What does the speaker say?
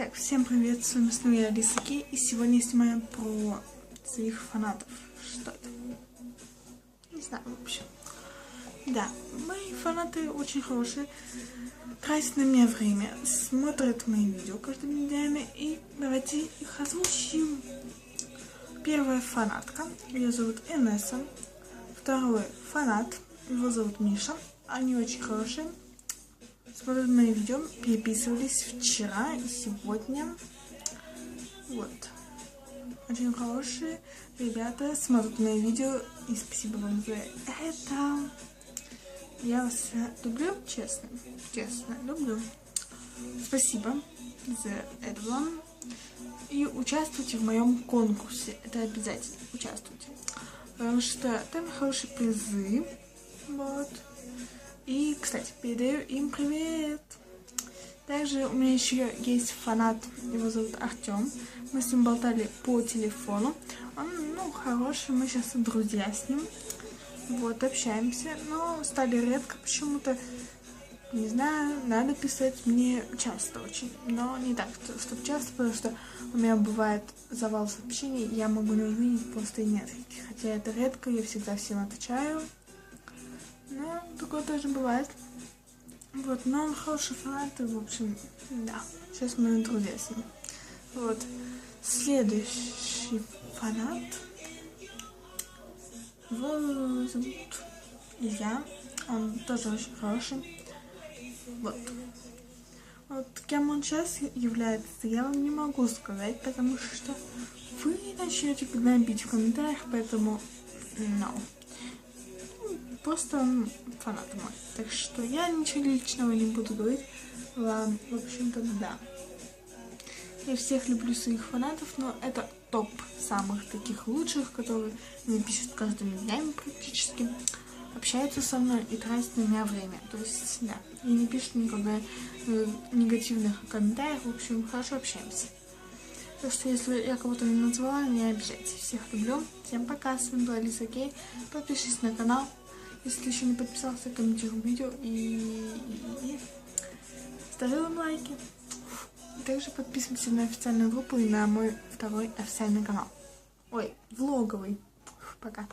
Итак, всем привет, с вами снова я, Алиса Кей, и сегодня я про своих фанатов. Что это? Не знаю, в общем. Да, мои фанаты очень хорошие, тратят на меня время, смотрят мои видео каждыми днями, и давайте их озвучим. Первая фанатка, ее зовут Энесса. Второй фанат, его зовут Миша. Они очень хорошие смотрят мои видео, переписывались вчера и сегодня. Вот. Очень хорошие ребята смотрят мои видео, и спасибо вам за это. Я вас люблю, честно, честно, люблю. Спасибо за это вам. И участвуйте в моем конкурсе. Это обязательно. Участвуйте. Потому что там хорошие призы. Вот. И, кстати, передаю им привет. Также у меня еще есть фанат, его зовут Артем. Мы с ним болтали по телефону. Он, ну, хороший, мы сейчас друзья с ним. Вот, общаемся, но стали редко почему-то. Не знаю, надо писать мне часто очень, но не так, чтобы часто, потому что у меня бывает завал сообщений, я могу не увидеть просто и не ответить. Хотя это редко, я всегда всем отвечаю. Ну, такое тоже бывает. Вот, но он хороший фанат, и, в общем, да. Сейчас мы друзья с ним. Вот. Следующий фанат. Его зовут Илья. Он тоже очень хороший. Вот. Вот кем он сейчас является, я вам не могу сказать, потому что вы начнете гнобить в комментариях, поэтому no просто фанат мой. Так что я ничего личного не буду говорить. Вам, в общем-то, да. Я всех люблю своих фанатов, но это топ самых таких лучших, которые мне пишут каждыми днями практически, общаются со мной и тратят на меня время. То есть, да, и не пишут никогда э, негативных комментариев, в общем, хорошо общаемся. Так что, если я кого-то не назвала, не обижайтесь. Всех люблю. Всем пока, с вами была Лиза Кей. Подпишись на канал. Если еще не подписался, комментируй видео и, и, и ставим лайки. Также подписывайся на официальную группу и на мой второй официальный канал. Ой, влоговый. Пока.